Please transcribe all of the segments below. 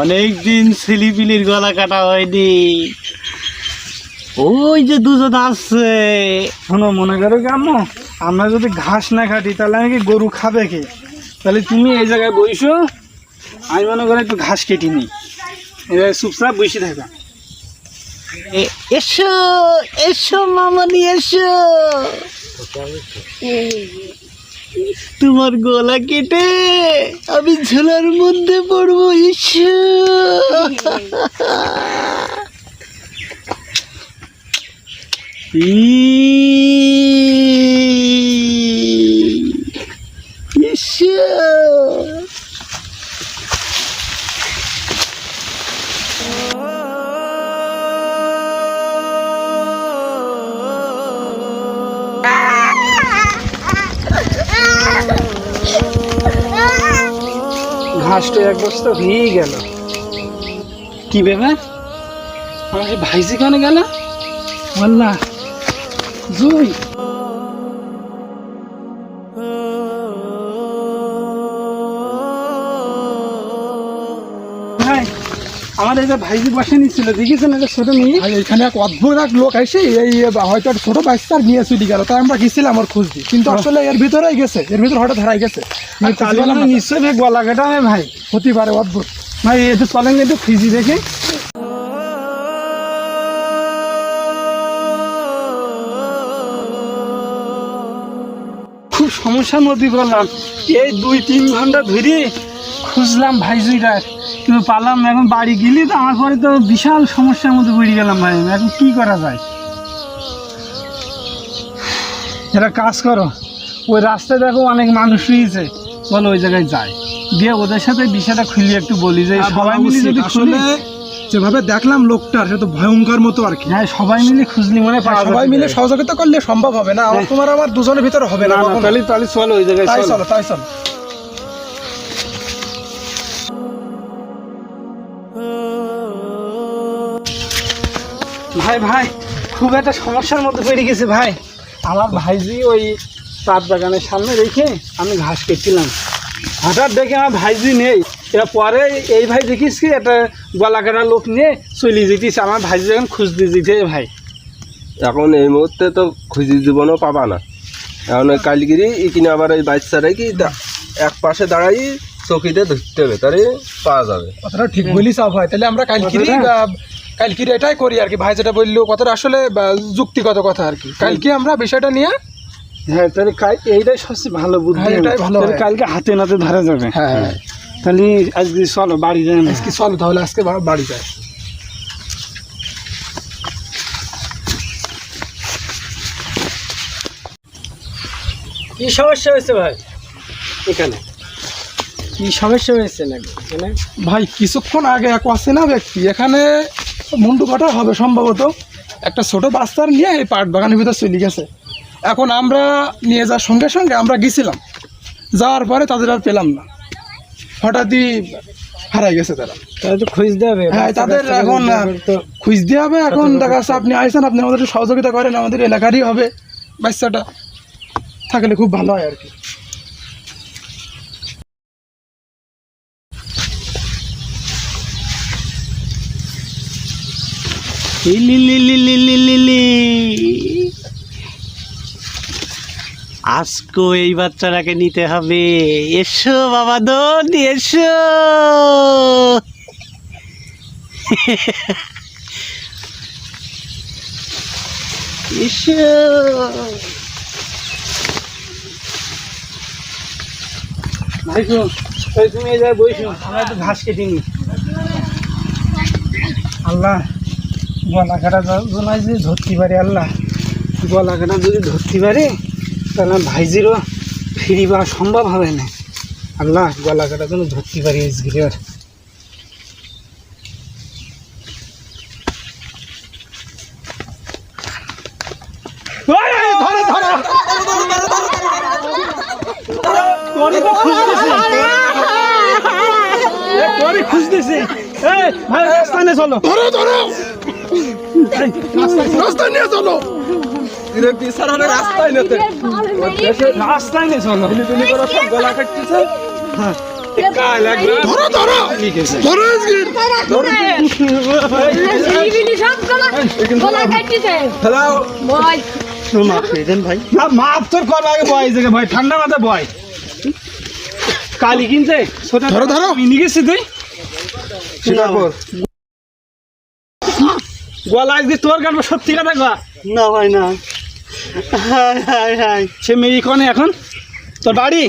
অনেক দিন ছেলিপিলির গলা কাটা হয়নি। ওই যে দুজন আসছে। শোনো, মনে করো কি আম্মু, আমরা যদি ঘাস না খাটি তাহলে আমি কি গরু খাবে কে? তাহলে তুমি এই জায়গায় বইসো, আমি মনে করো একটু ঘাস কেটে এই জায়গায় চুপচাপ বসে থাকা। এসো এসো, মামনি, এসো। তোমার গলা কেটে আমি ঝোলার মধ্যে পড়ব এসো ই- ঘাসটা এক বস্তা হয়ে গেল। কি ব্যাপার আমার ভাইজি কানে গেল? বললা জুই। আমার এই যে ভাইজি বসে নিচ্ছিল দেখেছেন এটা ছোট মেয়ে? আর এখানে এক অদ্ভুত এক লোক এসে এই হয়তো একটা ছোট বাচ্চার নিয়ে চলে গেল তাই আমরা গেছিলাম ওর খোঁজ দিই কিন্তু আসলে এর ভিতরেই গেছে এর ভিতরে হঠাৎ হারাই গেছে। নিশ্চয়ই গলা কাটা ভাই। হতে পারে অদ্ভুত। ভাই একটু চলেন একটু খুঁজি দেখে। খুব সমস্যার মধ্যে পড়লাম এই দুই তিন ঘণ্টা ধরে খুঁজলাম ভাইজুইটার কিন্তু পালাম এখন বাড়ি গেলি তো আমার পরে তো বিশাল সমস্যার মধ্যে পড়ে গেলাম ভাই এখন কি করা যায়? এটা কাজ করো ওই রাস্তায় দেখো অনেক মানুষ রয়েছে চলো ওই জায়গায় যাই দিয়ে ওদের সাথে বিষয়টা খুলি একটু বলি যে সবাই মিলে যদি খুলি যেভাবে দেখলাম লোকটার সে তো ভয়ঙ্কর মতো আর কি। হ্যাঁ সবাই মিলে খুঁজলি মনে পাওয়া সবাই মিলে সহযোগিতা করলে সম্ভব হবে না। আমার তোমার আমার দুজনের ভিতরে হবে না। তাহলে তাহলে চলো ওই জায়গায় চলো তাই চলো। ভাই ভাই খুব একটা সমস্যার মধ্যে পড়ে গেছে ভাই। আমার ভাইজি ওই চার বাগানের সামনে রেখে আমি ঘাস কেটছিলাম। হঠাৎ দেখে আমার ভাইজি নেই। এরা পরে এই ভাই দেখিস কি একটা গলা কাটা লোক নিয়ে চলে যেতিস। আমার ভাইজি এখন খুঁজতে যেতে ভাই। এখন এই মুহূর্তে তো খুঁজি জীবনও পাবা না। এখন ওই কালগিরি কিনে আবার ওই বাচ্চারাই কি এক পাশে দাঁড়াই চকিতে ধরতে হবে তাহলে পাওয়া যাবে। কথাটা ঠিক বলিস ভাই তাহলে আমরা কালকিরি কথাটা? কালকিরি এটাই করি আর কি ভাই যেটা বলল কথাটা আসলে যুক্তিগত কথা আর কি। কালকে আমরা বিষয়টা নিয়ে হ্যাঁ তাহলে এইটাই সবচেয়ে ভালো বুদ্ধি হ্যাঁ, এটাই ভালো কালকে হাতে নাতে ধরা যাবে। হ্যাঁ তাহলে আজকে চলো বাড়ি যাই আজকে চলো তাহলে আজকে বাড়ি যায় কি সমস্যা হয়েছে ভাই? এখানে। কি সমস্যা হয়েছে নাকি? এখানে? ভাই কিছুক্ষণ আগে এক অচেনা ব্যক্তি এখানে মুন্ডু কাটা হবে সম্ভবত। একটা ছোট বাচ্চার নিয়ে এই পাট বাগানের ভিতর চলে গেছে। এখন আমরা নিয়ে যাওয়ার সঙ্গে সঙ্গে আমরা গেছিলাম। যাওয়ার পরে তাদের আর পেলাম না। হঠাৎই হারাই গেছে তারা। হ্যাঁ তাদের এখন খুঁজতে হবে। এখন দেখা যাচ্ছে আপনি আইসেন আপনি আমাদের সহযোগিতা করেন আমাদের এলাকারই হবে। বাচ্চাটা থাকলে খুব ভালো হয় আর কি। আজকে এই বাচ্চাটাকে নিতে হবে। এসো বাবা দোন এসো। এসো। ভাই তো তুমি জায়গায় বইছো আমরা একটু ঘাস কেটে নি আল্লাহ। গলা কাটা জনায় যদি ধরতে পারে, আল্লাহ। গলা কাটা যদি ধরতে পারে, তাহলে ভাইজিরও ফিরিবা সম্ভব হবে না। আল্লাহ গলা কাটা যেন ধরতে পারি আর খুঁজতেছে রাস্তানে চলো। ধরো ধরো। রাস্তায় নিয়ে চলো। রাস্তায় নিতে রাস্তায় নেই চলো। তুমি করো সব গলা কাটতেছে। ধরো ধরো। ধরো দেন ভাই। মাপ তোর আগে বয় ঠান্ডা মাথায় বয়। কালি কিনছে ছোট ধরো, ধরো। গেছি তুই? স্বীকার কর। গলা আজকে তোর কাটবো সত্যি কথা গা না ভাই না। High high high. সে মেয়ে কনে এখন? তোর বাড়ি?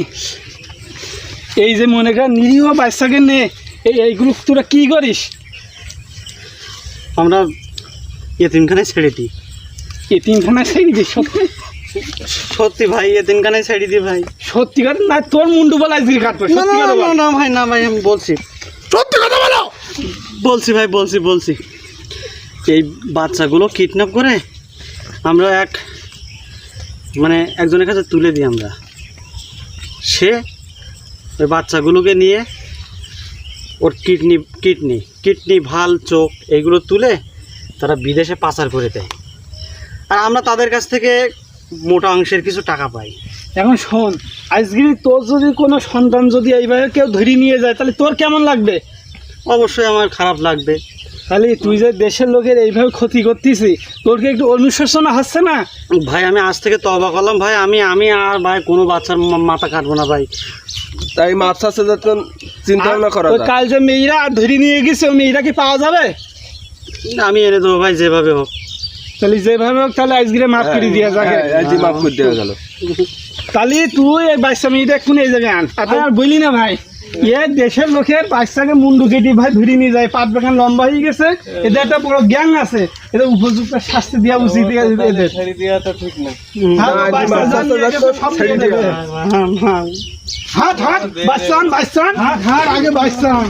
এই যে মনে কর নিরীহ বাচ্চাকে নে। এই এইগুলো তোরা কি করিস? আমরা এতিমখানায় ছেড়ে দিই। এই তিনখানা সেই দিস? সত্যি সত্যি ভাই এতিমখানায় ছেড়ে দিই ভাই। সত্যি কথা? না তোর মুন্ডু বলা আজকে কাটবো সত্যি কথা বল। না ভাই না ভাই আমি বলছি। সত্যি কথা বলো। বলছি ভাই বলছি বলছি। এই বাচ্চাগুলো কিডন্যাপ করে আমরা এক মানে একজনের কাছে তুলে দিই আমরা। সে ওই বাচ্চাগুলোকে নিয়ে ওর কিডনি কিডনি কিডনি ভালো চোখ এইগুলো তুলে তারা বিদেশে পাচার করে দেয়। আর আমরা তাদের কাছ থেকে মোটা অংশের কিছু টাকা পাই। এখন শোন আজকে তোর যদি কোনো সন্তান যদি এইভাবে কেউ ধরে নিয়ে যায় তাহলে তোর কেমন লাগবে? অবশ্যই আমার খারাপ লাগবে। তাহলে তুই যে দেশের লোকের এইভাবে ক্ষতি করতেছিস তোর কি একটু অনুশোচনা হচ্ছে না? ভাই আমি আজ থেকে তবা করলাম ভাই। আমি আমি আর ভাই কোনো বাচ্চার মাথা কাটবো না ভাই। তাই মাছ চাষে যাতে চিন্তা ভাবনা করা কাল যে মেয়েরা ধরে নিয়ে গেছে ওই মেয়েরা কি পাওয়া যাবে? আমি এনে দেবো ভাই যেভাবে হোক। তাহলে যেভাবে হোক তাহলে আজকে মাফ করে দিয়ে যাবে আজই মাফ করে দেওয়া গেল। তাহলে তুই এই বাচ্চা মেয়েটা এখন এই জায়গায় আন। আর বলি না ভাই। এ দেশের লোকের বাচ্চাকে মুন্ডু কেটে ভাই ধরে নিয়ে যায় পাট বেখান লম্বা হয়ে গেছে। এদের একটা বড় গ্যাং আছে এদের উপযুক্ত শাস্তি দেওয়া উচিত এদের। হাত হাত বাচ্চা বাচ্চা হাত তো গেছে, সব ছেড়ে দিয়ে দিও। দেবে। হাট হাট বাচ্চা আন বাচ্চা আন হাট হাট আগে বাচ্চা। আন